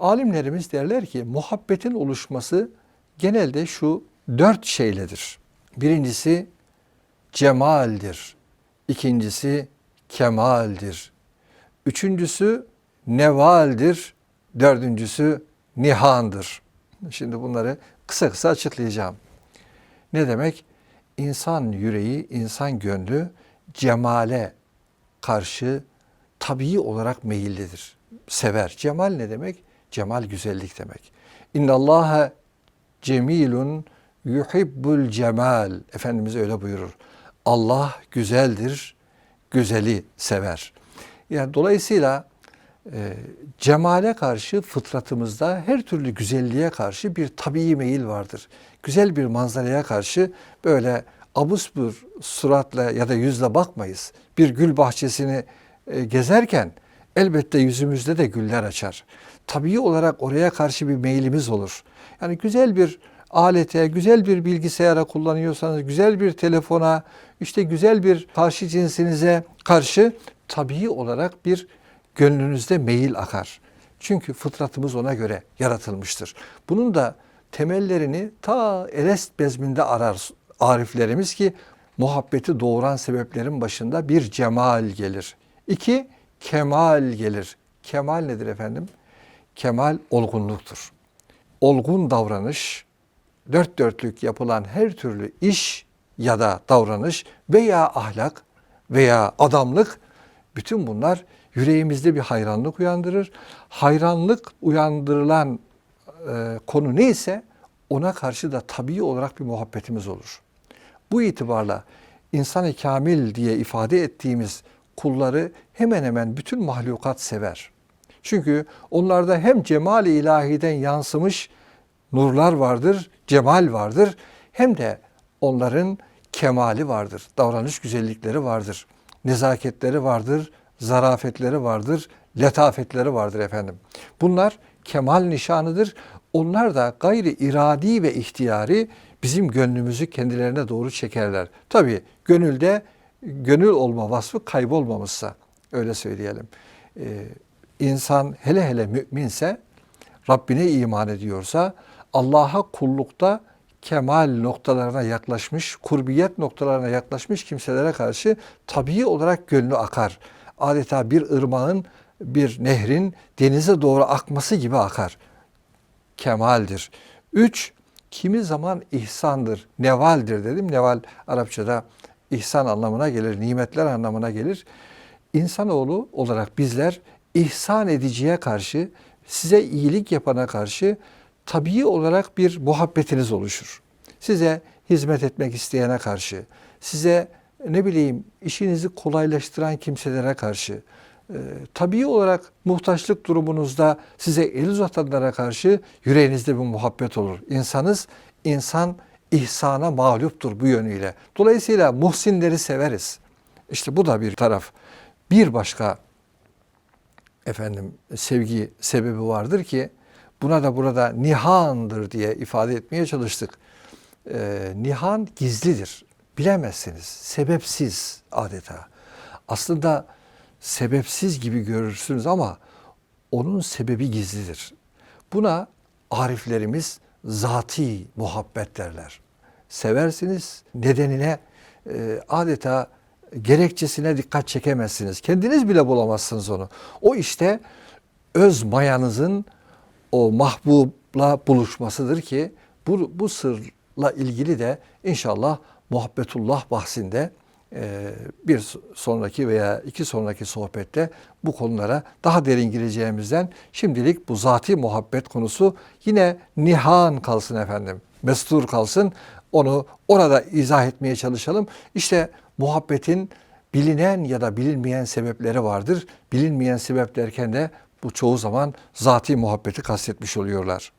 Alimlerimiz derler ki muhabbetin oluşması genelde şu dört şeyledir. Birincisi cemaldir. İkincisi kemaldir. Üçüncüsü nevaldir. Dördüncüsü nihandır. Şimdi bunları kısa kısa açıklayacağım. Ne demek? İnsan yüreği, insan gönlü cemale karşı tabii olarak meyillidir. Sever. Cemal ne demek? Cemal güzellik demek. İnna Allaha cemilun yuhibbul cemal. Efendimiz öyle buyurur. Allah güzeldir, güzeli sever. Yani dolayısıyla e, cemale karşı fıtratımızda her türlü güzelliğe karşı bir tabii meyil vardır. Güzel bir manzaraya karşı böyle abus bir suratla ya da yüzle bakmayız. Bir gül bahçesini e, gezerken elbette yüzümüzde de güller açar. Tabii olarak oraya karşı bir meylimiz olur. Yani güzel bir alete, güzel bir bilgisayara kullanıyorsanız, güzel bir telefona, işte güzel bir karşı cinsinize karşı tabii olarak bir gönlünüzde meyil akar. Çünkü fıtratımız ona göre yaratılmıştır. Bunun da temellerini ta Elest bezminde arar ariflerimiz ki muhabbeti doğuran sebeplerin başında bir cemal gelir. İki, kemal gelir. Kemal nedir efendim? Kemal olgunluktur. Olgun davranış, dört dörtlük yapılan her türlü iş ya da davranış veya ahlak veya adamlık bütün bunlar yüreğimizde bir hayranlık uyandırır. Hayranlık uyandırılan e, konu neyse ona karşı da tabii olarak bir muhabbetimiz olur. Bu itibarla insan-ı kamil diye ifade ettiğimiz kulları hemen hemen bütün mahlukat sever. Çünkü onlarda hem cemal-i ilahiden yansımış nurlar vardır, cemal vardır hem de onların kemali vardır, davranış güzellikleri vardır, nezaketleri vardır, zarafetleri vardır, letafetleri vardır efendim. Bunlar kemal nişanıdır. Onlar da gayri iradi ve ihtiyari bizim gönlümüzü kendilerine doğru çekerler. Tabi gönülde gönül olma vasfı kaybolmamışsa öyle söyleyelim. Ee, insan hele hele müminse Rabbine iman ediyorsa Allah'a kullukta kemal noktalarına yaklaşmış, kurbiyet noktalarına yaklaşmış kimselere karşı tabii olarak gönlü akar. Adeta bir ırmağın, bir nehrin denize doğru akması gibi akar. Kemaldir. Üç, kimi zaman ihsandır, nevaldir dedim. Neval Arapçada ihsan anlamına gelir, nimetler anlamına gelir. İnsanoğlu olarak bizler ihsan ediciye karşı, size iyilik yapana karşı tabii olarak bir muhabbetiniz oluşur. Size hizmet etmek isteyene karşı, size ne bileyim işinizi kolaylaştıran kimselere karşı, e, tabii olarak muhtaçlık durumunuzda size el uzatanlara karşı yüreğinizde bir muhabbet olur. İnsanız, insan ihsana mağluptur bu yönüyle. Dolayısıyla muhsinleri severiz. İşte bu da bir taraf. Bir başka efendim sevgi sebebi vardır ki buna da burada nihandır diye ifade etmeye çalıştık. Ee, nihan gizlidir. Bilemezsiniz. Sebepsiz adeta. Aslında sebepsiz gibi görürsünüz ama onun sebebi gizlidir. Buna ariflerimiz zati muhabbet derler. Seversiniz, nedenine e, adeta gerekçesine dikkat çekemezsiniz. Kendiniz bile bulamazsınız onu. O işte öz mayanızın o mahbubla buluşmasıdır ki bu, bu sırla ilgili de inşallah muhabbetullah bahsinde bir sonraki veya iki sonraki sohbette bu konulara daha derin gireceğimizden şimdilik bu zati muhabbet konusu yine nihan kalsın efendim. Mestur kalsın. Onu orada izah etmeye çalışalım. İşte muhabbetin bilinen ya da bilinmeyen sebepleri vardır. Bilinmeyen sebep derken de bu çoğu zaman zati muhabbeti kastetmiş oluyorlar.